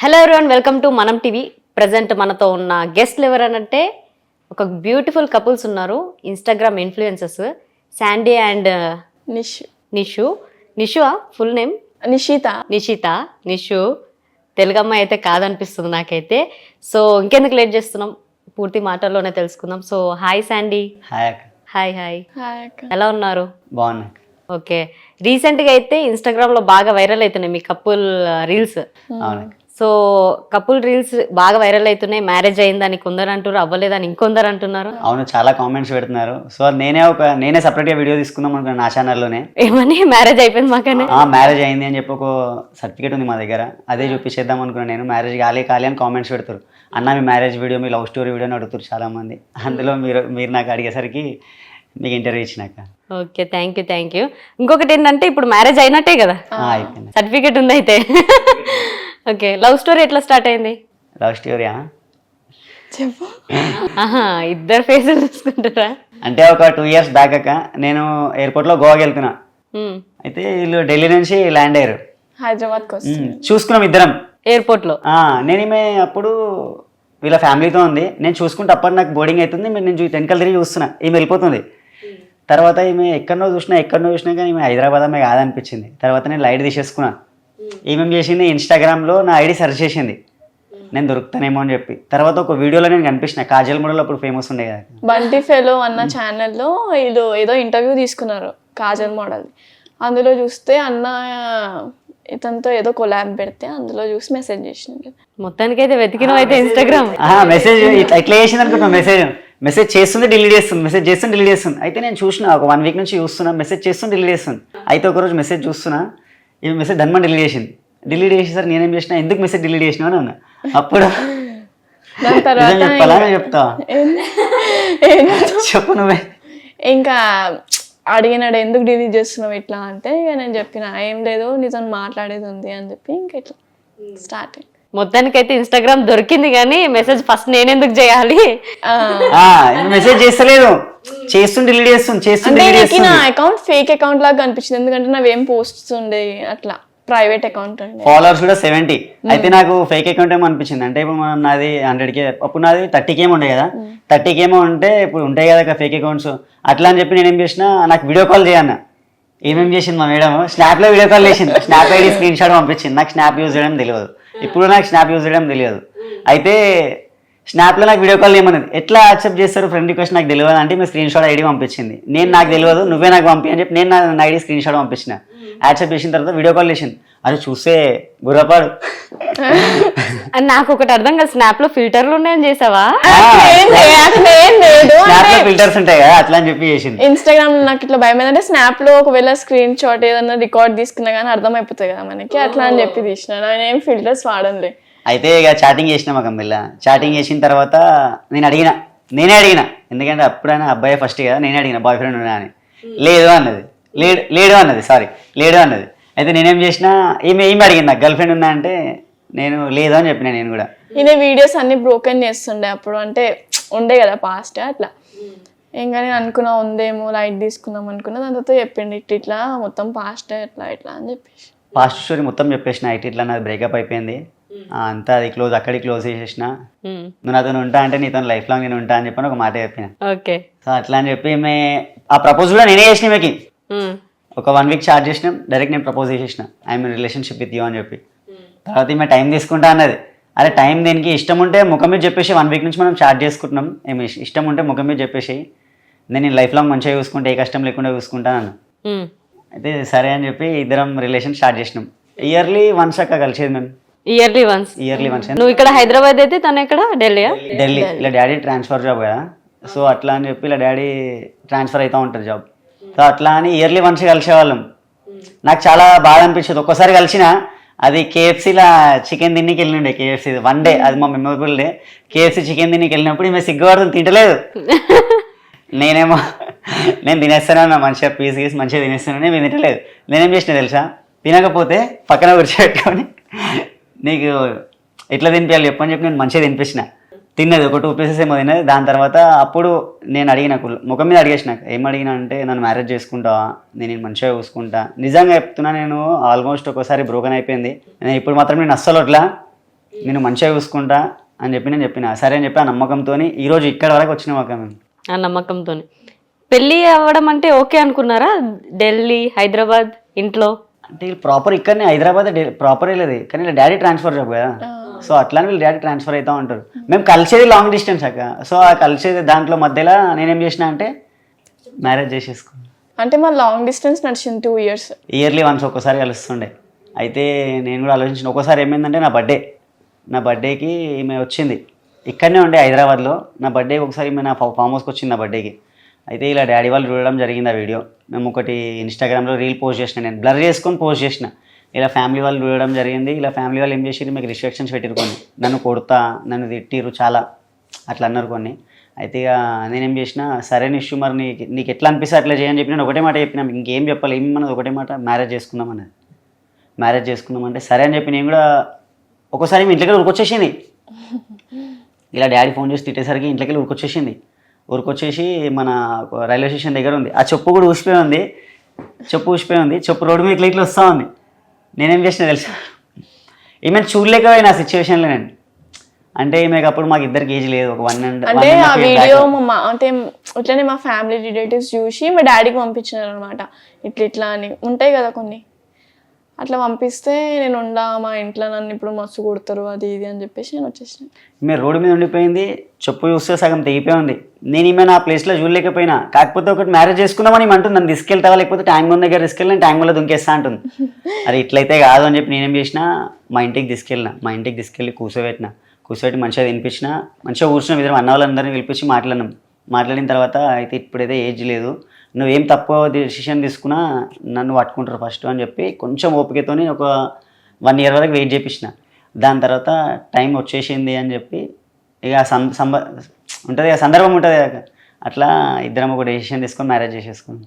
Hello everyone welcome to మనం TV present మనతో ఉన్న గెస్ట్లు ఎవరనంటే ఒక బ్యూటిఫుల్ కపుల్స్ ఉన్నారు Instagram influences Sandy and Nish. Nishu. Nishu full name Nishitha. Nishitha. Nishu. Telugu అమ్మాయి అయితే కాదనిపిస్తుంది నాకైతే. సో ఇంకెందుకు లేట్ చేస్తున్నాం? పూర్తి మాటల్లోనే తెలుసుకుందాం. So hi Sandy hi hi hi ఎలా ఉన్నారు? బాగున్నా. ఓకే రీసెంట్గా అయితే ఇన్స్టాగ్రామ్లో బాగా వైరల్ అవుతున్నాయి మీ couple reels. So couple reels బాగా వైరల్ అవుతున్నాయి. మ్యారేజ్ అయిందని కొందరు అంటారు అవ్వలేదని ఇంకొందరు అంటున్నారు. అవును చాలా కామెంట్స్ పెడుతున్నారు. సో నేనే ఒక నేనే సపరేట్గా వీడియో తీసుకుందాం అనుకున్నాను నా ఛానల్లోనే ఏమని? మ్యారేజ్ అయిపోయింది మాకనే. ఆ మ్యారేజ్ అయింది అని చెప్పి ఒక సర్టిఫికేట్ ఉంది మా దగ్గర. అదే చూపించేద్దాం అనుకున్నాను నేను. మ్యారేజ్ కాలే కాలే అని కామెంట్స్ పెడతారు అన్న మీ మ్యారేజ్ వీడియో మీ లవ్ స్టోరీ వీడియో అని అడుగుతారు చాలా మంది అందులో మీరు మీరు నాకు అడిగేసరికి మీకు ఇంటర్వ్యూ ఇచ్చినాక. Okay thank you thank you ఇంకొకటి ఏంటంటే ఇప్పుడు మ్యారేజ్ అయినట్టే కదా. సర్టిఫికేట్ ఉంది అయితే ఓకే లవ్ స్టోరీ ఎట్లా స్టార్ట్ అయింది? లవ్ స్టోరీయా చెప్పు. ఆహా ఇద్దరు ఫేసులు చూసుకుంటారా? అంటే ఒక టూ ఇయర్స్ అక్క నేను ఎయిర్పోర్ట్లో గోవాకి వెళ్తున్నా. అయితే వీళ్ళు ఢిల్లీ నుంచి ల్యాండ్ అయ్యారు. ఉమ్, చూసుకున్నాం ఇద్దరం. ఎయిర్పోర్ట్లో ఆ, నేను ఈమె అప్పుడు వీళ్ళ ఫ్యామిలీతో ఉంది. నేను చూసుకుంటే అప్పటి నాకు బోర్డింగ్ అవుతుంది. మీరు నేను వెనకాల తిరిగి చూస్తున్నా. ఈమె వెళ్ళిపోతుంది. తర్వాత ఈమె ఎక్కడనో చూసినా ఎక్కడనో చూసినా కానీ ఈమె హైదరాబాద్ ఆమె కాదనిపించింది. తర్వాత నేను లైట్ తీసేసుకున్నా. ఈమె ఏం చేసింది? ఇన్స్టాగ్రామ్లో నా ఐడి సెర్చ్ చేసింది. నేను దొరుకుతానేమో అని చెప్పి. తర్వాత ఒక వీడియోలో నేను కనిపించిన కాజల్ మోడల్ అప్పుడు ఫేమస్ ఉండే కదా. బంటి ఫెలో అన్న ఛానల్లో వీళ్ళు ఏదో ఇంటర్వ్యూ తీసుకున్నారు కాజల్ మోడల్ అందులో చూస్తే అన్న ఇతనితో ఏదో కొలాబ్ పెడితే అందులో చూసి మెసేజ్ చేసినాడు మొత్తానికి అయితే వెతికినావు అయితే ఇన్స్టాగ్రామ్ మెసేజ్ ఇట్లా ఇట్లా చేసింది అనుకుంటున్నా మెసేజ్ మెసేజ్ చేస్తుంది డిలీట్ చేస్తుంది మెసేజ్ చేస్తుంది డిలీట్ చేస్తుంది. అయితే నేను చూసిన ఒక వన్ వీక్ నుంచి చూస్తున్నా మెసేజ్ చేస్తుంది డిలీట్ చేస్తుంది. అయితే ఒకరోజు మెసేజ్ చూస్తున్నా. ఈ మెసేజ్ ధన్మని డిలీట్ చేసింది. డిలీట్ చేసేసరికి నేనేం చేసిన ఎందుకు మెసేజ్ డిలీట్ చేసినా అని అన్నా. అప్పుడు నిజం చెప్పాలా చెప్తా? చెప్పు నువ్వే. ఇంకా అడిగినాడు ఎందుకు డిలీట్ చేస్తున్నావు ఇట్లా? అంటే ఇక నేను చెప్పిన ఏం లేదు నీతో మాట్లాడేది ఉంది అని చెప్పి ఇంకా ఇట్లా స్టార్ట్ మొత్తానికి అయితే ఇన్స్టాగ్రామ్ దొరికింది కానీ మెసేజ్ ఫస్ట్ నేనెందుకు చేయాలి? ఆ, మెసేజ్ చేస్తలేదు చేస్తుంది డిలీట్ చేస్తుంది చేస్తుంది అంటే నీకు నా అకౌంట్ ఫేక్ అకౌంట్ లాగా కనిపించింది. ఎందుకంటే నావేం పోస్ట్స్ ఉండే అట్లా ప్రైవేట్ అకౌంట్ ఉండే. ఫాలోవర్స్ కూడా సెవెంటీ అయితే నాకు ఫేక్ అకౌంట్ ఏమో అనిపించింది. అంటే ఇప్పుడు మనం నాది హండ్రెడ్ కే అప్పుడు నాది థర్టీ కేమో ఉండే కదా. థర్టీ కేమో ఉంటే ఇప్పుడు ఉంటాయి కదా ఫేక్ అకౌంట్స్ అట్లా అని చెప్పి నేను ఏం చేసిన నాకు వీడియో కాల్ చేయన్న. ఏమేం చేసింది మా మేడం? స్నాప్లో వీడియో కాల్ చేసింది. స్నాప్ ఐడి స్క్రీన్ షాట్ పంపించింది. నాకు స్నాప్ యూజ్ చేయడం తెలియదు. ఇప్పుడు నాకు స్నాప్ యూజ్ చేయడం తెలియదు. అయితే స్నాప్లో నాకు వీడియో కాల్ ఏమన్నది? ఎట్లా యాక్సెప్ట్ చేస్తారు ఫ్రెండ్ రిక్వెస్ట్ నాకు తెలియదు అంటే మీ స్క్రీన్ షాట్ ఐడి పంపించింది. నేను నాకు తెలియదు నువ్వే నాకు పంపి అని చెప్పి నేను నా ఐడి స్క్రీన్ షాట్ పంపించిన. యాక్సెప్ట్ చేసిన తర్వాత వీడియో కాల్ చేసింది. అది చూస్తే గుర్రపాడు. అని నాకు ఒకటి అర్థం కాదు. స్నాప్లో ఫిల్టర్లు ఉన్నాయని చేసావా? స్నాప్లో ఫిల్టర్స్ ఉంటాయి కదా అట్లా అని చెప్పి చేసింది. ఇన్స్టాగ్రామ్లో నాకు ఇట్లా భయం ఏంటంటే స్నాప్లో ఒకవేళ స్క్రీన్ షాట్ ఏదైనా రికార్డ్ తీసుకున్నా కానీ అర్థమైపోతుంది కదా మనకి. అట్లా అని చెప్పి తీసిన. నేను ఏం ఫిల్టర్స్ వాడనులే అయితే ఇక చాటింగ్ చేసిన మా కంపెనీలో చాటింగ్ చేసిన తర్వాత నేను అడిగిన. నేనే అడిగిన. ఎందుకంటే అప్పుడైనా అబ్బాయి ఫస్ట్ కదా నేనే అడిగిన. బాయ్ ఫ్రెండ్ ఉన్నా అని. లేదు అన్నది. లేడు లేడు అన్నది సారీ లేడు అన్నది. అయితే నేనేం చేసిన ఈమె ఏమి అడిగింది నాకు? గర్ల్ ఫ్రెండ్ ఉన్నా అంటే నేను లేదు అని చెప్పిన నేను కూడా. ఈయన వీడియోస్ అన్ని బ్రోకెన్ చేస్తుండే అప్పుడు. అంటే ఉండే కదా పాస్ట్ అట్లా. ఇంకా నేను అనుకున్నా ఉందేమో లైట్ తీసుకుందాం అనుకున్నా. దాని తర్వాత చెప్పిండు ఇట్ ఇట్లా మొత్తం పాస్ట్ ఎట్లా ఇట్లా అని చెప్పేసి. ఫాస్ట్ స్టోరీ మొత్తం చెప్పేసిన అయితే ఇట్లా నాది బ్రేకప్ అయిపోయింది. ఆ, అంతా అది క్లోజ్ అక్కడికి క్లోజ్ చేసేసిన. నువ్వు నాతో ఉంటా అంటే నీతో లైఫ్ లాంగ్ నేను ఉంటా అని చెప్పని ఒక మాట చెప్పిన. ఓకే సో అట్లా అని చెప్పి మే ఆ ప్రపోజ్ కూడా నేనే చేసిన ఈమెకి. ఒక వన్ వీక్ చార్జ్ చేసినాం డైరెక్ట్ నేను ప్రపోజ్ చేసేసిన. ఐఎమ్ రిలేషన్షిప్ విత్ యూ అని చెప్పి. తర్వాత ఈమె టైం తీసుకుంటా అన్నది. అరే టైం దీనికి? ఇష్టం ఉంటే ముఖం మీద చెప్పేసి వన్ వీక్ నుంచి మనం చార్జ్ చేసుకుంటున్నాం. ఏమి ఇష్- ఇష్టం ఉంటే ముఖం మీద చెప్పేసి నేను లైఫ్ లాంగ్ మంచిగా చూసుకుంటే ఏ కష్టం లేకుండా చూసుకుంటాను అయితే సరే అని చెప్పి ఇద్దరం రిలేషన్ స్టార్ట్ చేసినాం. ఇయర్లీ వన్స్ అక్క కలిసేది మేము. ఇయర్లీ వన్స్ ఇయర్లీ వన్స్ నువ్వు ఇక్కడ హైదరాబాద్ అయితే తను ఎక్కడ? ఢిల్లీయా? ఢిల్లీ. ఇలా డాడీ ట్రాన్స్ఫర్ జాబ్ కదా. సో అట్లా అని చెప్పి ఇలా డాడీ ట్రాన్స్ఫర్ అవుతూ ఉంటుంది జాబ్ అట్లా అని ఇయర్లీ వన్స్ కలిసేవాళ్ళం. నాకు చాలా బాధ అనిపించేది. ఒక్కసారి కలిసిన అది కేఎఫ్సీలో చికెన్ తిన్నికి వెళ్ళిండే కేఎఫ్సీ వన్ డే అది మా మెమొరబుల్ డే కేఎఫ్సీ చికెన్ తిన్నికి వెళ్ళినప్పుడు ఈమె సిగ్గుపడుతుంది తింటలేదు. నేనేమో నేను తినేస్తాను నా మంచిగా పీస్ గీసి మంచిగా తినేస్తానని మేము తింటలేదు. నేనేం చేసిన తెలుసా? తినకపోతే పక్కన కూర్చోబెట్టుకొని నీకు ఎట్లా తినిపించాలి చెప్పని చెప్పి నేను మంచిగా తినిపించిన. తిన్నది ఒక టూ పీసెస్ ఏమో తిన్నది. దాని తర్వాత అప్పుడు నేను అడిగిన ముఖం మీద అడిగేసిన. ఏం అడిగినా అంటే నన్ను మ్యారేజ్ చేసుకుంటావా? నేను మంచిగా చూసుకుంటా. నిజంగా చెప్తున్నా నేను ఆల్మోస్ట్ ఒకసారి బ్రోకన్ అయిపోయింది. నేను ఇప్పుడు మాత్రం నేను అస్సలు అట్లా నేను మంచిగా చూసుకుంటా అని చెప్పి నేను చెప్పిన. సరే అని చెప్పి ఆ నమ్మకంతో ఈరోజు ఇక్కడ వరకు వచ్చిన మాకు మేము ఆ నమ్మకంతో పెళ్ళి అవ్వడం అంటే ఓకే అనుకున్నారా? ఢిల్లీ హైదరాబాద్ ఇంట్లో? అంటే ప్రాపర్ ఇక్కడనే హైదరాబాద్ ప్రాపర్ లేదు. కానీ డాడీ ట్రాన్స్ఫర్ జాబ్ కదా. సో అట్లానే వీళ్ళ డాడీ ట్రాన్స్ఫర్ అవుతూ ఉంటారు. మేము కలిసేది లాంగ్ డిస్టెన్స్ అక్క. సో ఆ కలిసేది దాంట్లో మధ్యలో నేనేం చేసిన అంటే మ్యారేజ్ చేసేసుకున్నాను అంటే మా లాంగ్ డిస్టెన్స్ నడిచింది టూ ఇయర్స్ ఇయర్లీ వన్స్ ఒక్కసారి కలుస్తుండే. అయితే నేను కూడా ఆలోచించిన ఒకసారి ఏమైందంటే నా బర్త్డే నా బర్త్డేకి ఈమె వచ్చింది. ఇక్కడనే ఉండే హైదరాబాద్లో. నా బర్త్డేకి ఒకసారి ఈమె నా ఫామ్ హౌస్కి వచ్చింది నా బర్త్డేకి అయితే ఇలా డాడీ వాళ్ళు చూడడం జరిగింది ఆ వీడియో మేము ఒకటి ఇన్స్టాగ్రామ్లో రీల్ పోస్ట్ చేసిన నేను బ్లర్ చేసుకొని పోస్ట్ చేసిన. ఇలా ఫ్యామిలీ వాళ్ళు చూడడం జరిగింది. ఇలా ఫ్యామిలీ వాళ్ళు ఏం చేసిరు మీకు రిస్ట్రిక్షన్స్ పెట్టిరు కొన్ని. నన్ను కొడతా నన్ను తిట్టిరు చాలా. అట్లా అన్నారు కొన్ని. అయితే ఇక నేనేం చేసిన సరే ఇష్యూ మరి నీకు నీకు ఎట్లా అనిపిస్తే అట్లా చేయని చెప్పి నేను ఒకటే మాట చెప్పిన. ఇంకేం చెప్పాలి? ఏం మనది ఒకటే మాట? మ్యారేజ్ చేసుకుందాం అన్నది. మ్యారేజ్ చేసుకుందాం అంటే సరే అని చెప్పి నేను కూడా ఒకసారి మీ ఇంట్లోకి ఉరికొచ్చేసింది. ఇలా డాడీ ఫోన్ చేసి తిట్టేసరికి ఇంట్లోకి వెళ్ళి ఉరికొచ్చేసింది. ఉరికొచ్చేసి మన రైల్వే స్టేషన్ దగ్గర ఉంది. ఆ చెప్పు కూడా ఊసిపోయి ఉంది. చెప్పు ఊసిపోయి ఉంది. చెప్పు రోడ్డు మీద ఇట్లా ఇట్లా వస్తూ ఉంది. నేనేం చేసిన తెలుసా? ఈమె చూడలేకపోయిన సిచ్యువేషన్లో నేను. అంటే ఈమెకి అప్పుడు మాకు ఇద్దరికి ఏజ్ లేదు ఒక వన్ అండ్ అంటే ఆ వీడియో మా మా- అంటే ఇట్లనే మా ఫ్యామిలీ రిలేటివ్స్ చూసి మా డాడీకి పంపించినారు అనమాట ఇట్లా ఇట్లా అని. ఉంటాయి కదా కొన్ని. అట్లా పంపిస్తే నేను ఉండా మా ఇంట్లో నన్ను ఇప్పుడు మస్తు కొడతారు అది ఇది అని చెప్పేసి నేను వచ్చేసిన. ఈమె రోడ్డు మీద ఉండిపోయింది చెప్పు చూస్తే సగం తెగిపోయి ఉంది. నేను ఈమె నా ప్లేస్లో చూడలేకపోయినా. కాకపోతే ఒకటి మ్యారేజ్ చేసుకుందామని ఈమె అంటుంది నన్ను తీసుకెళ్తావా? లేకపోతే ట్యాంక్ ఉన్న దగ్గర తీసుకెళ్ళి నేను ట్యాంక్ వల్ల దుంకేస్తా అంటుంది. అది ఇట్లయితే కాదు అని చెప్పి నేనేం చేసిన మా ఇంటికి తీసుకెళ్ళిన మా ఇంటికి తీసుకెళ్ళి కూర్చోబెట్టిన కూర్చోబెట్టి మంచిగా తినిపించిన మంచిగా కూర్చున్న ఇద్దరు అన్న వాళ్ళందరినీ పిలిపించి మాట్లాడినాం. మాట్లాడిన తర్వాత అయితే ఇప్పుడైతే ఏజ్ లేదు. నువ్వేం తక్కువ డెసిషన్ తీసుకున్నా నన్ను పట్టుకుంటారు ఫస్ట్ అని చెప్పి కొంచెం ఓపికతోని ఒక వన్ ఇయర్ వరకు వెయిట్ చేపించిన. దాని తర్వాత టైం వచ్చేసింది అని చెప్పి ఇక సం సంబ ఉంటుంది కదా సందర్భం ఉంటుంది కదా అట్లా ఇద్దరం ఒక డెసిషన్ తీసుకొని మ్యారేజ్ చేసేసుకున్నాం.